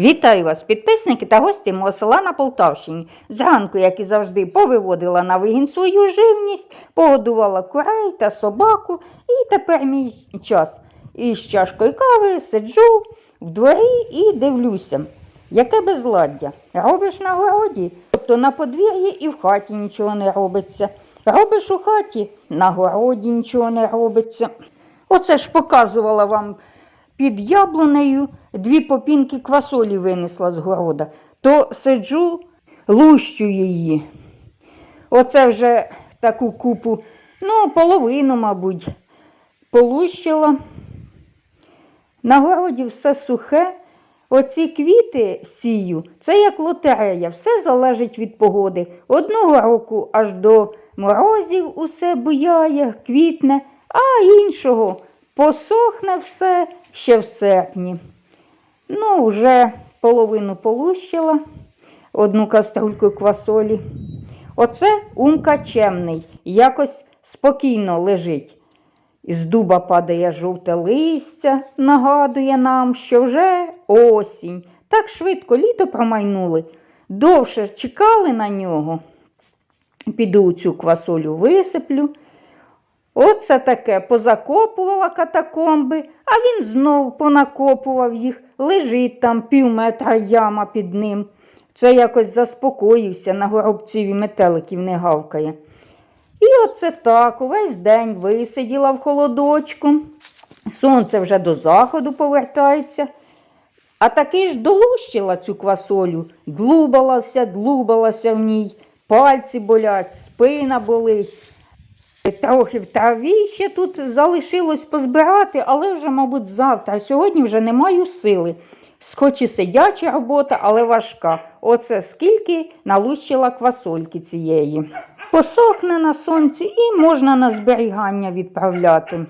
Вітаю вас, підписники та гості мого села на Полтавщині. Зранку, як і завжди, повиводила на вигін свою живність, погодувала курей та собаку, і тепер мій час. І з чашкою кави сиджу в дворі і дивлюся, яке безладдя. Робиш на городі, тобто на подвір'ї і в хаті нічого не робиться. Робиш у хаті, на городі нічого не робиться. Оце ж показувала вам під яблунею дві попінки квасолі винесла з города, то сиджу, лущу її. Оце вже таку купу, ну, половину, мабуть, полущила. На городі все сухе. Оці квіти сію, це як лотерея, все залежить від погоди. Одного року аж до морозів усе буяє, квітне, а іншого посохне все ще в серпні. Ну, вже половину полущила, одну каструльку квасолі. Оце умка чемний, якось спокійно лежить. Із дуба падає жовте листя, нагадує нам, що вже осінь. Так швидко літо промайнули. Довше чекали на нього. Піду цю квасолю висиплю. Оце таке позакопувала катакомби, а він знов понакопував їх, лежить там пів метра яма під ним. Це якось заспокоївся, на горобціві метеликів не гавкає. І оце так увесь день висиділа в холодочку. Сонце вже до заходу повертається. А таки ж долущила цю квасолю, длубалася, длубалася в ній, пальці болять, спина болить. Трохи в траві ще тут залишилось позбирати, але вже, мабуть, завтра. Сьогодні вже не маю сили. Хоч і сидяча робота, але важка. Оце скільки налущила квасольки цієї. Посохне на сонці і можна на зберігання відправляти.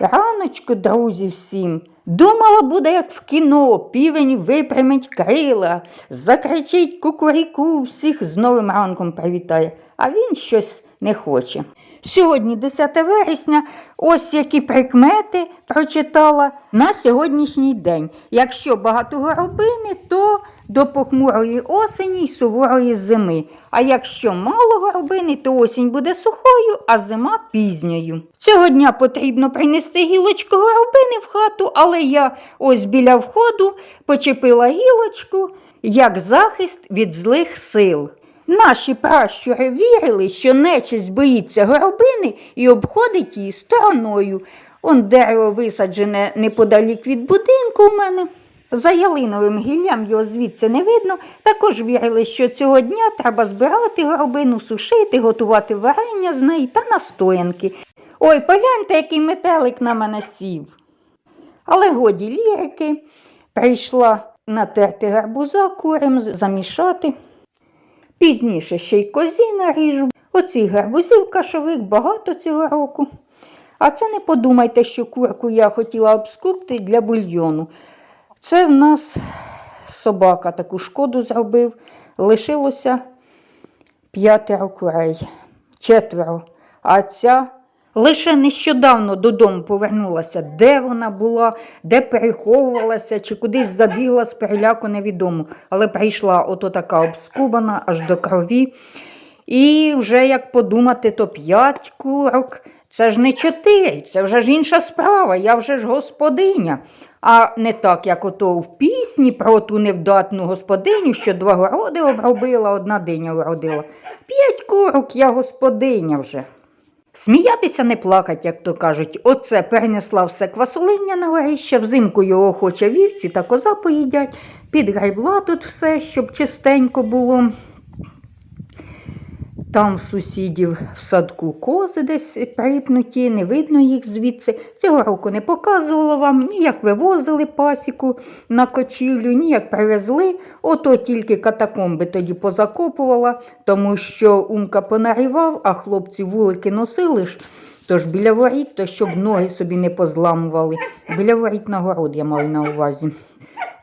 Раночку, друзі, всім. Думала, буде, як в кіно, півень випрямить крила, закричить кукуріку, всіх з новим ранком привітає, а він щось не хоче. Сьогодні 10 вересня, ось які прикмети прочитала на сьогоднішній день. Якщо багато горобини, то до похмурої осені й суворої зими. А якщо мало горобини, то осінь буде сухою, а зима пізньою. Цього дня потрібно принести гілочку горобини в хату, але я ось біля входу почепила гілочку як захист від злих сил. Наші пращури вірили, що нечисть боїться горобини і обходить її стороною. Он дерево висаджене неподалік від будинку у мене. За ялиновим гіллям його звідси не видно. Також вірили, що цього дня треба збирати горобину, сушити, готувати варення з неї та настоянки. Ой, погляньте, який метелик на мене сів. Але годі лірики прийшла натерти гарбуза курям, замішати. Пізніше ще й козі наріжу. Оцих гарбузів кашових багато цього року. А це не подумайте, що курку я хотіла обскупти для бульйону. Це в нас собака таку шкоду зробив. Лишилося п'ятеро курей, четверо. А ця лише нещодавно додому повернулася. Де вона була, де переховувалася, чи кудись забігла з переляку невідомо. Але прийшла ото така обскубана аж до крові. І вже як подумати, то п'ять курок. Це ж не чотири, це вже ж інша справа, я вже ж господиня. А не так, як ото в пісні про ту невдатну господиню, що два городи обробила, одна диня вродила. П'ять курок я господиня вже. Сміятися не плакать, як то кажуть. Оце перенесла все квасолиння на горище, взимку його хоче вівці та коза поїдять, підгребла тут все, щоб чистенько було. Там в сусідів в садку кози десь припнуті, не видно їх звідси. Цього року не показувала вам, ні як вивозили пасіку на кочівлю, ні як привезли. Ото тільки катакомби тоді позакопувала, тому що умка понарівав, а хлопці вулики носили ж. Тож біля воріт, то щоб ноги собі не позламували. Біля воріт на город я маю на увазі.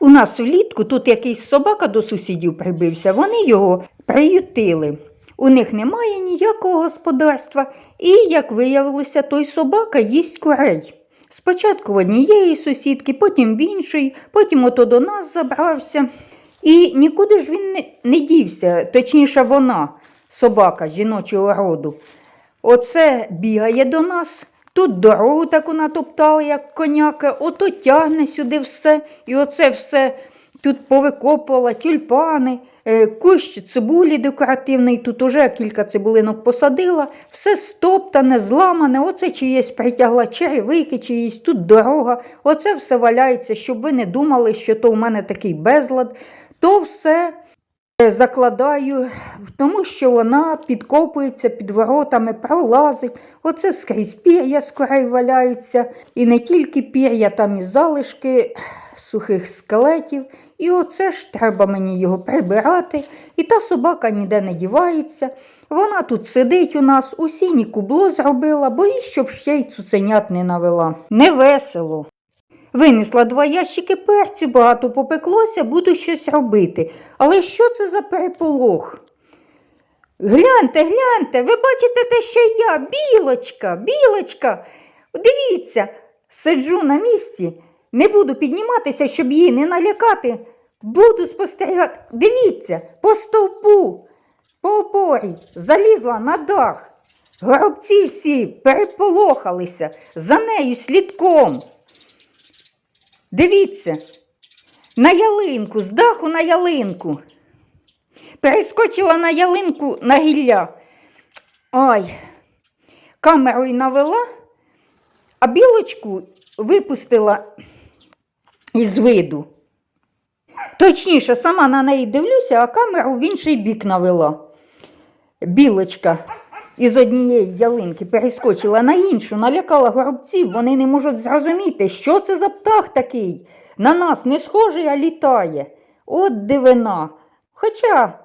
У нас влітку тут якийсь собака до сусідів прибився, вони його приютили. У них немає ніякого господарства, і, як виявилося, той собака їсть курей. Спочатку в однієї сусідки, потім в іншої, потім ото до нас забрався. І нікуди ж він не, не дівся, точніше вона, собака жіночого роду. Оце бігає до нас, тут дорогу таку натоптала, як коняка, ото тягне сюди все, і оце все тут повикопувала, тюльпани, кущ цибулі декоративний, тут уже кілька цибулинок посадила, все стоптане, зламане, оце чиєсь притягла черевики чиїсь, тут дорога, оце все валяється, щоб ви не думали, що то в мене такий безлад, то все е, закладаю, тому що вона підкопується під воротами, пролазить. Оце скрізь пір'я скорей валяється. І не тільки пір'я, там і залишки сухих скелетів. І оце ж треба мені його прибирати. І та собака ніде не дівається. Вона тут сидить у нас, у сіні кубло зробила, боїсь, щоб ще й цуценят не навела. Невесело. Винесла два ящики перцю, багато попеклося, буду щось робити. Але що це за переполох? Гляньте, гляньте, ви бачите те, що я, білочка, білочка. Дивіться, сиджу на місці, не буду підніматися, щоб її не налякати. Буду спостерігати. Дивіться, по стовпу, по опорі, залізла на дах. Горобці всі переполохалися за нею слідком. Дивіться, на ялинку, з даху на ялинку. Перескочила на ялинку на гілля. Ой, камерою навела, а білочку випустила із виду. Точніше, сама на неї дивлюся, а камеру в інший бік навела. Білочка із однієї ялинки перескочила на іншу, налякала горобців. Вони не можуть зрозуміти, що це за птах такий. На нас не схожий, а літає. От дивина. Хоча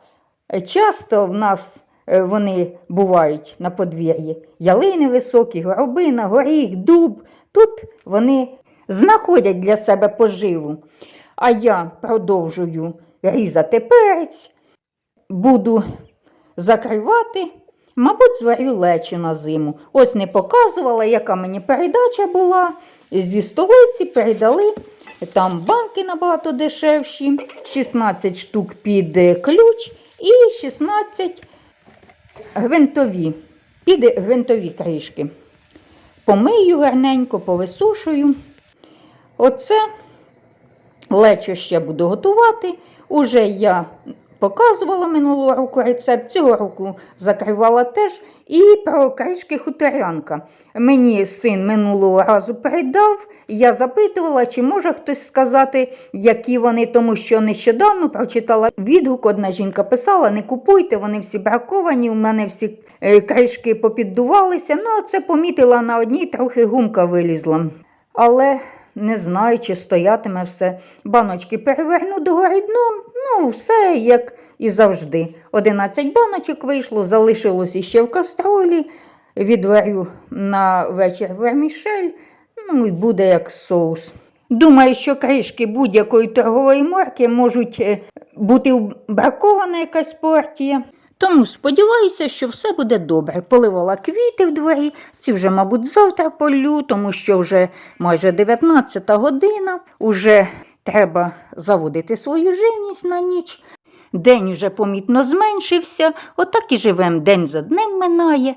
е, часто в нас е, вони бувають на подвір'ї. Ялини високі, горобина, горіх, дуб. Тут вони знаходять для себе поживу. А я продовжую різати перець, буду закривати, мабуть, зварю лечу на зиму. Ось не показувала, яка мені передача була. Зі столиці передали. Там банки набагато дешевші, 16 штук під ключ і 16 гвинтові, під гвинтові кришки. Помию гарненько, повисушую. Оце лечо ще буду готувати. Уже я показувала минулого року рецепт, цього року закривала теж. І про кришки хуторянка. Мені син минулого разу передав, я запитувала, чи може хтось сказати, які вони, тому що нещодавно прочитала відгук. Одна жінка писала: не купуйте, вони всі браковані, у мене всі е, кришки попіддувалися. Ну, це помітила на одній, трохи гумка вилізла. Але не знаю, чи стоятиме все. Баночки переверну догори дном, ну, все як і завжди. 11 баночок вийшло, залишилось іще в кастролі, відварю на вечір вермішель, ну і буде як соус. Думаю, що кришки будь-якої торгової марки можуть е, бути бракована якась партія. Тому сподіваюся, що все буде добре. Поливала квіти в дворі, ці вже, мабуть, завтра полю, тому що вже майже 19 година, уже треба заводити свою живність на ніч. День уже помітно зменшився, отак і живем день за днем минає.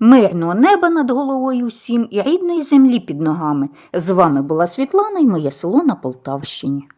Мирного неба над головою всім і рідної землі під ногами. З вами була Світлана і моє село на Полтавщині.